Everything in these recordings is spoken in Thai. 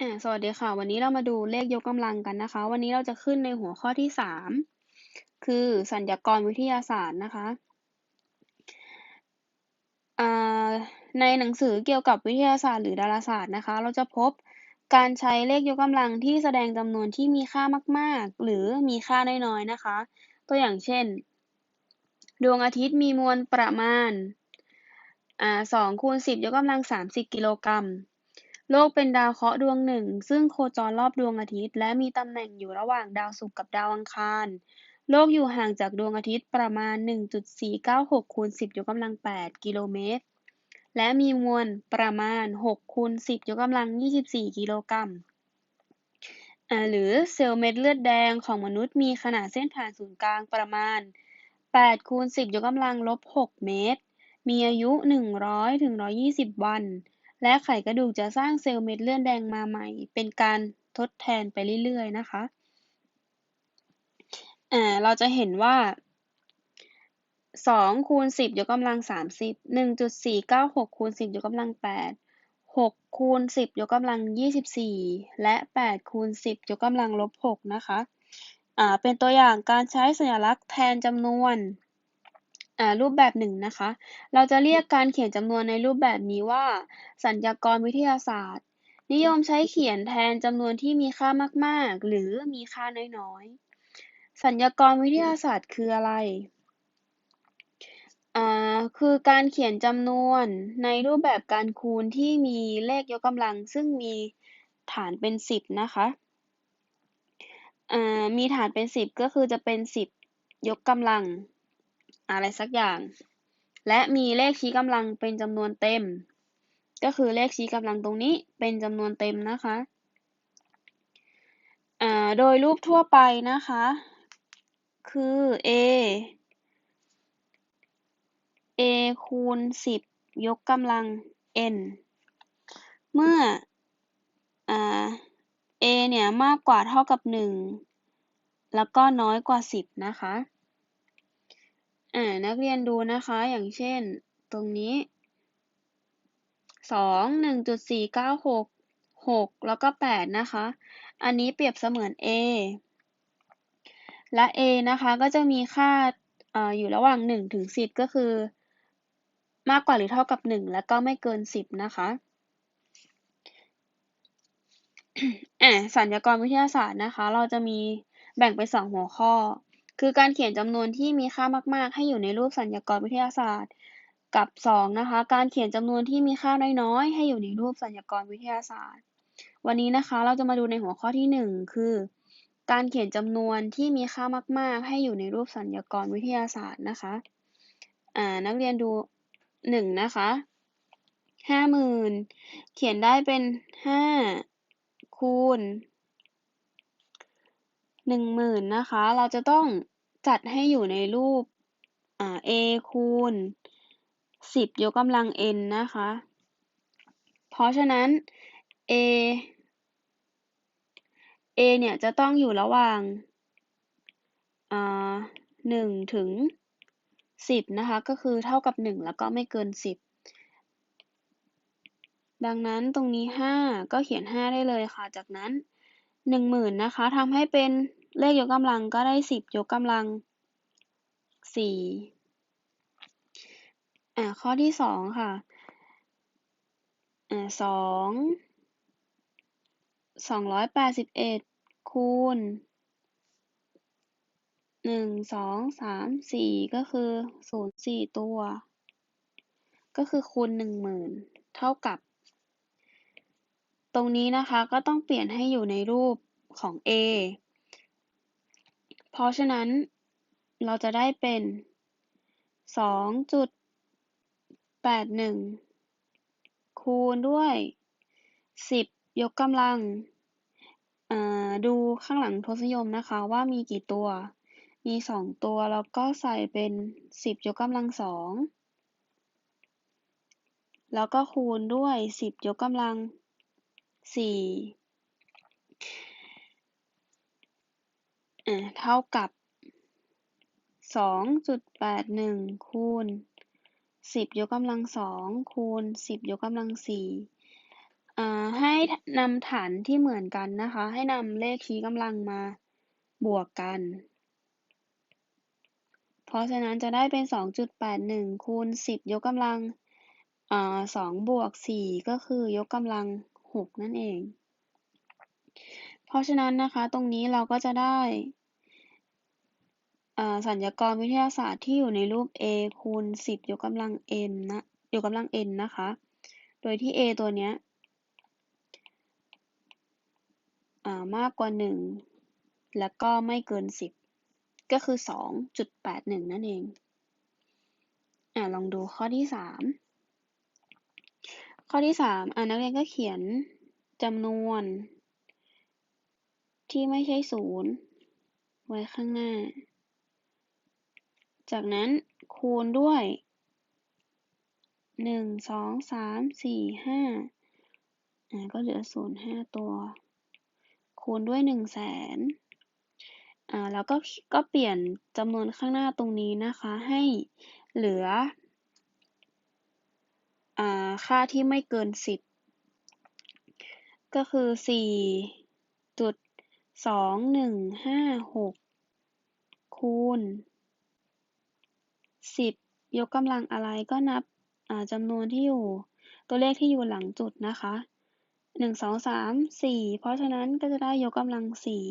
อ่า สวัสดีค่ะ วันนี้เรามาดูเลขยกกำลังกันนะคะ วันนี้เราจะขึ้นในหัวข้อที่สามคือสัญญากรวิทยาศาสตร์นะคะอ่าในหนังสือเกี่ยวกับวิทยาศาสตร์หรือดาราศาสตร์นะคะ เราจะพบการใช้เลขยกกำลังที่แสดงจำนวนที่มีค่ามากๆ หรือมีค่าน้อยๆนะคะ ตัวอย่างเช่น ดวงอาทิตย์มีมวลประมาณอ่าสองคูณสิบยกกำลังสามสิบกิโลกรัม โลกเป็นดาวเคราะห์ดวงหนึ่งซึ่งโคจรรอบดวงอาทิตย์ และมีตำแหน่งอยู่ระหว่างดาวศุกร์กับดาวอังคาร โลกอยู่ห่างจากดวงอาทิตย์ประมาณ 1.496คูณ10ยกกำลัง 8 กิโลเมตร และมีมวลประมาณ6คูณ10ยกกำลัง 24 กิโลกรัมหรือเซลล์เม็ดเลือดแดงของมนุษย์มีขนาดเส้นผ่านศูนย์กลางประมาณ8คูณ10ยกกำลังลบ6เมตร มีอายุ 100-120 วัน และไขกระดูกจะสร้างเซลล์เม็ดเลือดแดงมาใหม่ เป็นการทดแทนไปเรื่อยๆนะคะอ่าเราจะเห็นว่าสองคูณสิบยกกำลังสามสิบหนึ่งจุดสี่เก้าหกคูณสิบยกกำลังแปดหกคูณสิบยกกำลังยี่สิบสี่และแปดคูณสิบยกกำลังลบหกนะคะอ่าเป็นตัวอย่างการใช้สัญลักษณ์แทนจำนวน รูปแบบหนึ่งนะคะ เราจะเรียกการเขียนจำนวนในรูปแบบนี้ว่า สัญญากรวิทยาศาสตร์ นิยมใช้เขียนแทนจำนวนที่มีค่ามาก ๆ หรือมีค่าน้อย ๆ สัญญากรวิทยาศาสตร์คืออะไรคือการเขียนจำนวนในรูปแบบการคูณที่มีเลขยกกำลัง ซึ่งมีฐานเป็นสิบนะคะมีฐานเป็นสิบก็คือจะเป็นสิบยกกำลัง อะไรสักอย่าง และมีเลขชี้กำลังเป็นจำนวนเต็ม ก็คือเลขชี้กำลังตรงนี้เป็นจำนวนเต็มนะคะโดยรูปทั่วไปนะคะ คือ a a คูณ 10 ยกกำลัง n เมื่อ a เนี่ยมากกว่าเท่ากับ 1 แล้วก็น้อยกว่า 10 นะคะ อ่า นักเรียนดูนะคะ อย่างเช่น ตรงนี้สองหนึ่งจุดสี่เก้าหกหกแล้วก็แปดนะคะ อันนี้เปรียบเสมือน a และ a นะคะก็จะมีค่าออยู่ระหว่างหนึ่งถึงสิบก็คือ มากกว่าหรือเท่ากับหนึ่งแล้วก็ไม่เกินสิบนะคะอ่าสัญญากรวิทยาศาสตร์นะคะ เราจะมีแบ่งเป็นสองหัวข้อ คือการเขียนจำนวนที่มีค่ามาก ๆ ให้อยู่ในรูปสัญญากรวิทยาศาสตร์ กับ 2 นะคะ การเขียนจำนวนที่มีค่าน้อย ๆ ให้อยู่ในรูปสัญญากรวิทยาศาสตร์ วันนี้นะคะเราจะมาดูในหัวข้อที่ 1 คือ การเขียนจำนวนที่มีค่ามาก ๆ ให้อยู่ในรูปสัญญากรวิทยาศาสตร์นะคะอ่านักเรียนดู 1 นะคะห้าหมื่นเขียนได้เป็น5คูณ หนึ่งหมื่นนะคะ เราจะต้องจัดให้อยู่ในรูป a คูณสิบยกกำลัง n นะคะ เพราะฉะนั้น a a เนี่ยจะต้องอยู่ระหว่างหนึ่งถึงสิบนะคะ ก็คือเท่ากับหนึ่งแล้วก็ไม่เกินสิบดังนั้นตรงนี้ห้าก็เขียนห้าได้เลยค่ะ จากนั้น หนึ่งหมื่นนะคะทำให้เป็นเลขยกกำลังก็ได้สิบยกกำลังสี่อ่าข้อที่สองค่ะอ่าสองสองร้อยแปดสิบเอ็ดคูณหนึ่งสองสามสี่ก็คือศูนย์สี่ตัว ก็คือคูณหนึ่งหมื่นเท่ากับ ตรงนี้นะคะก็ต้องเปลี่ยนให้อยู่ในรูปของ a เพราะฉะนั้นเราจะได้เป็น 2.81 คูณด้วย 10 ยกกำลัง ดูข้างหลังทศนิยมนะคะว่ามีกี่ตัว มี 2 ตัวแล้วก็ใส่เป็น 10 ยกกำลัง 2 แล้วก็คูณด้วย 10 ยกกำลัง สี่เท่ากับสองจุดแปดหนึ่งคูณสิบยกกำลังสองคูณสิบยกกำลังสี่ให้นำฐานที่เหมือนกันนะคะ ให้นำเลขชี้กำลังมาบวกกัน เพราะฉะนั้นจะได้เป็น 2.81 คูณ 10 ยกกำลังอ่า2บวก 4 ก็คือยกกำลัง 6 นั่นเอง เพราะฉะนั้นนะคะ ตรงนี้เราก็จะได้สัญญากรวิทยาศาสตร์ที่อยู่ในรูป a คูณ 10 ยกกำลัง n นะยกกำลัง n นะคะ โดยที่ a ตัวเนี้ยมากกว่า 1 แล้วก็ไม่เกิน 10 ก็คือ 2.81 นั่นเองอลองดูข้อที่ 3 ข้อที่3อ่านักเรียนก็เขียนจำนวน ที่ไม่ใช่ศูนย์ไว้ข้างหน้า จากนั้นคูณด้วย 1 2 3 4 5อ่าก็เหลือ 0 5 ตัว คูณด้วยหนึ่งแสนอ่าแล้วก็ก็เปลี่ยนจำนวนข้างหน้าตรงนี้นะคะ ให้เหลือ อ่า ค่าที่ไม่เกินสิบ ก็คือสี่จุดสองหนึ่งห้าหกคูณสิบยกกำลังอะไรก็นับจำนวนที่อยู่ตัวเลขที่อยู่หลังจุดนะคะหนึ่งสองสามสี่เพราะฉะนั้นก็จะได้ยกกำลังสี่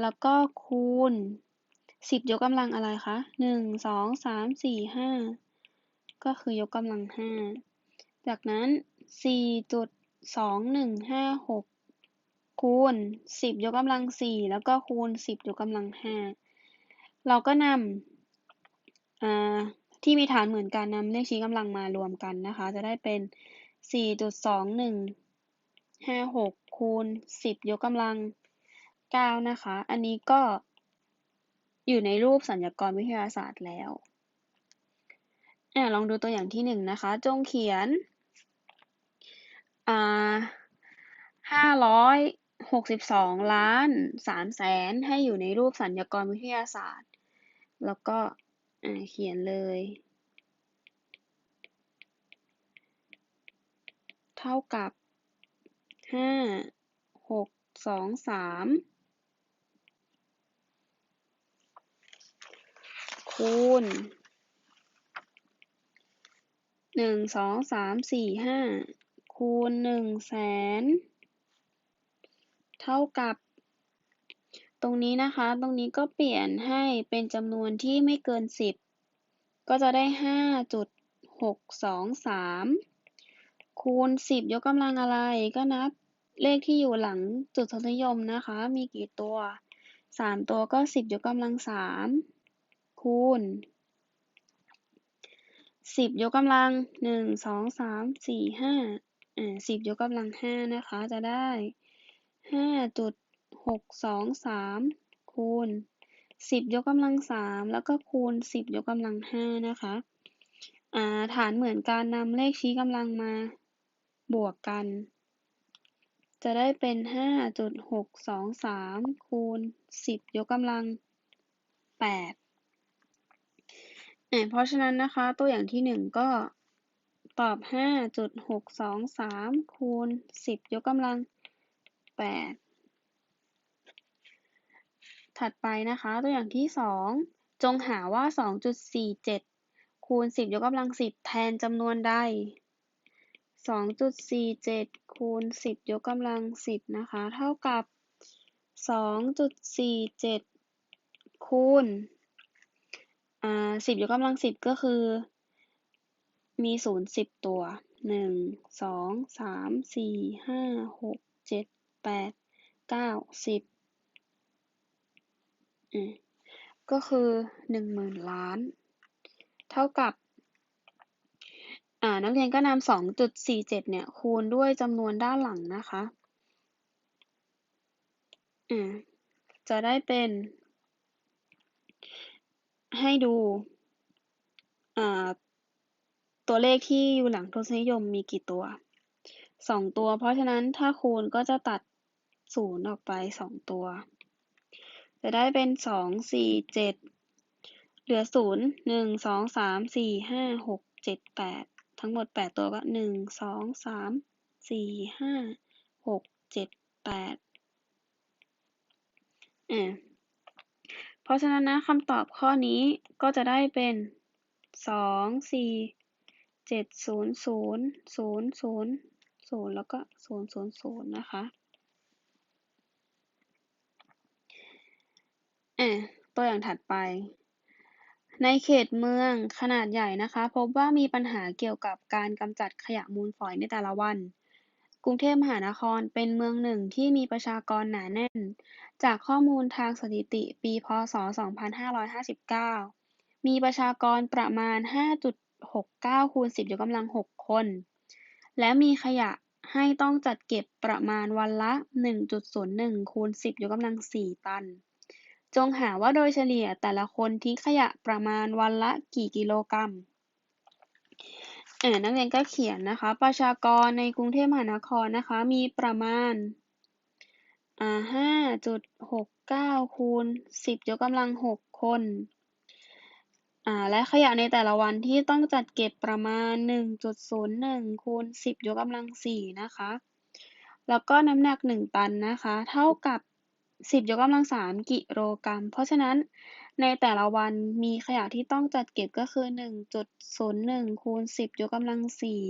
แล้วก็คูณสิบยกกำลังอะไรคะหนึ่งสองสามสี่ห้า ก็คือยกกำลังห้า จากนั้นสี่จุดสองหนึ่งห้าหกคูณสิบยกกำลังสี่แล้วก็คูณสิบยกกำลังห้าเราก็นำที่มีฐานเหมือนกันนำเลขชี้กำลังมารวมกันนะคะ จะได้เป็นสี่จุดสองหนึ่งห้าหกคูณสิบยกกำลังเก้านะคะ อันนี้ก็อยู่ในรูปสัญญากรวิทยาศาสตร์แล้ว อลองดูตัวอย่างที่หนึ่งนะคะ จงเขียนห้าร้อยหกสิบสองล้านสามแสนให้อยู่ในรูปสัญญากรวิทยาศาสตร์ แล้วก็เขียนเลย เท่ากับห้าหกสองสามคูณ หนึ่งสองสามสี่ห้าคูณหนึ่งแสนเท่ากับ ตรงนี้นะคะ ตรงนี้ก็เปลี่ยนให้เป็นจำนวนที่ไม่เกินสิบก็จะได้ห้าจุดหกสองสามคูณสิบยกกำลังอะไรก็นับเลขที่อยู่หลังจุดทศนิยมนะคะ มีกี่ตัวสามตัวก็สิบยกกำลังสามคูณ สิบยกกำลังหนึ่งสองสามสี่ห้าอ่าสิบยกกำลังห้านะคะ จะได้ห้าจุดหกสองสามคูณสิบยกกำลังสามแล้วก็คูณสิบยกกำลังห้านะคะอ่าฐานเหมือนการนำเลขชี้กำลังมาบวกกัน จะได้เป็น5.623คูณ10ยกกำลังแปด เพราะฉะนั้นนะคะตัวอย่างที่1ก็ตอบ 5.623 คูณ 10 ยกกำลัง 8 ถัดไปนะคะ ตัวอย่างที่ 2 จงหาว่า 2.47 คูณ 10 ยกกำลัง 10 แทนจำนวนใดสองจุดสี่เจ็ดคูณสิบยกกำลังสิบนะคะ เท่ากับสองจุดสี่เจ็ดคูณ อ่าสิบยกกำลังสิบก็คือ มีศูนย์สิบตัวหนึ่งสองสามสี่ห้าหกเจ็ดแปดเก้าสิบอืมก็คือหนึ่งหมื่นล้าน เท่ากับ อ่านักเรียนก็นำสองจุดสี่เจ็ดเนี่ย คูณด้วยจำนวนด้านหลังนะคะ อ่าจะได้เป็น ให้ดูตัวเลขที่อยู่หลังทศนิยมมีกี่ตัวสองตัว เพราะฉะนั้นถ้าคูณก็จะตัดศูนย์ออกไปสองตัว จะได้เป็นสองสี่เจ็ดเหลือศูนย์หนึ่งสองสามสี่ห้าหกเจ็ดแปดทั้งหมดแปดตัวก็หนึ่งสองสามสี่ห้าหกเจ็ดแปดอ่า ราะฉะนั้นนะคำตอบข้อนี้ก็จะได้เป็นสองสี่เจ็ดศูนย์ศูนย์ศูนย์ศูนย์ศูนย์แล้วก็ศูนย์ศูนย์ศูนย์นะคะอ่าตัวอย่างถัดไป ในเขตเมืองขนาดใหญ่นะคะ พบว่ามีปัญหาเกี่ยวกับการกำจัดขยะมูลฝอยในแต่ละวัน กรุงเทพมหานครเป็นเมืองหนึ่งที่มีประชากรหนาแน่น จากข้อมูลทางสถิติปี พ.ศ.2559 มีประชากรประมาณ 5.69 คูณ 10 ยกกำลัง 6 คน และมีขยะให้ต้องจัดเก็บประมาณวันละ 1.01 คูณ 10 ยกกำลัง 4 ตัน จงหาว่าโดยเฉลี่ยแต่ละคนทิ้งขยะประมาณวันละกี่กิโลกรัมอ่านักเรียนก็เขียนนะคะ ประชากรในกรุงเทพมหานครนะคะ มีประมาณ อ่าห้าจุดหกเก้าคูณสิบยกกำลังหกคนอ่าและขยะในแต่ละวันที่ต้องจัดเก็บประมาณหนึ่งจุดศูนย์หนึ่งคูณสิบยกกำลังสี่นะคะ แล้วก็น้ำหนักหนึ่งตันนะคะ เท่ากับสิบยกกำลังสามกิโลกรัม เพราะฉะนั้นในแต่ละวันมีขยะที่ต้องจัดเก็บก็คือหนึ่งจุดศูนย์หนึ่งคูณสิบยกกำลังสี่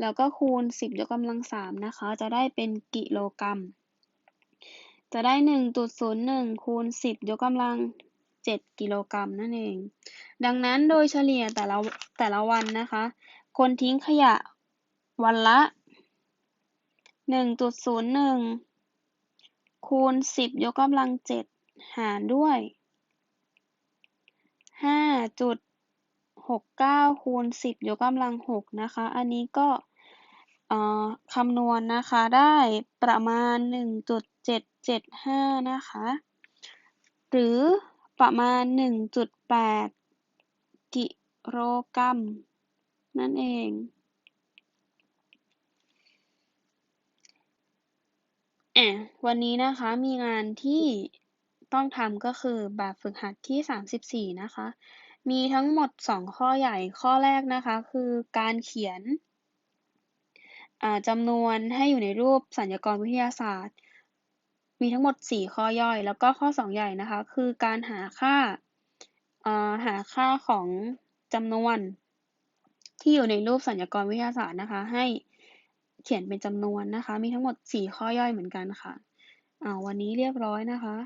แล้วก็คูณสิบยกกำลังสามนะคะ จะได้เป็นกิโลกรัม จะได้หนึ่งจุดศูนย์หนึ่งคูณสิบยกกำลังเจ็ดกิโลกรัมนั่นเอง ดังนั้นโดยเฉลี่ยแต่ละแต่ละวันนะคะ คนทิ้งขยะวันละหนึ่งจุดศูนย์หนึ่งคูณสิบยกกำลังเจ็ดหารด้วยห้าจุดหกเก้าคูณสิบยกกำลังหกนะคะ อันนี้ก็ คำนวณนะคะได้ประมาณหนึ่งจุดเจ็ดเจ็ดห้านะคะ หรือประมาณหนึ่งจุดแปดกิโลกรัม นั่นเอง อะ วันนี้นะคะมีงานที่ต้องทำก็คือแบบฝึกหัดที่สามสิบสี่นะคะ มีทั้งหมดสองข้อใหญ่ข้อแรกนะคะ คือการเขียน จำนวนให้อยู่ในรูปสัญญกรวิทยาศาสตร์ มีทั้งหมดสี่ข้อย่อย แล้วก็ข้อสองใหญ่นะคะ คือการหาค่าหาค่าของจำนวน ที่อยู่ในรูปสัญญกรวิทยาศาสตร์นะคะ ให้เขียนเป็นจำนวนนะคะ มีทั้งหมดสี่ข้อย่อยเหมือนกันค่ะวันนี้เรียบร้อยนะคะ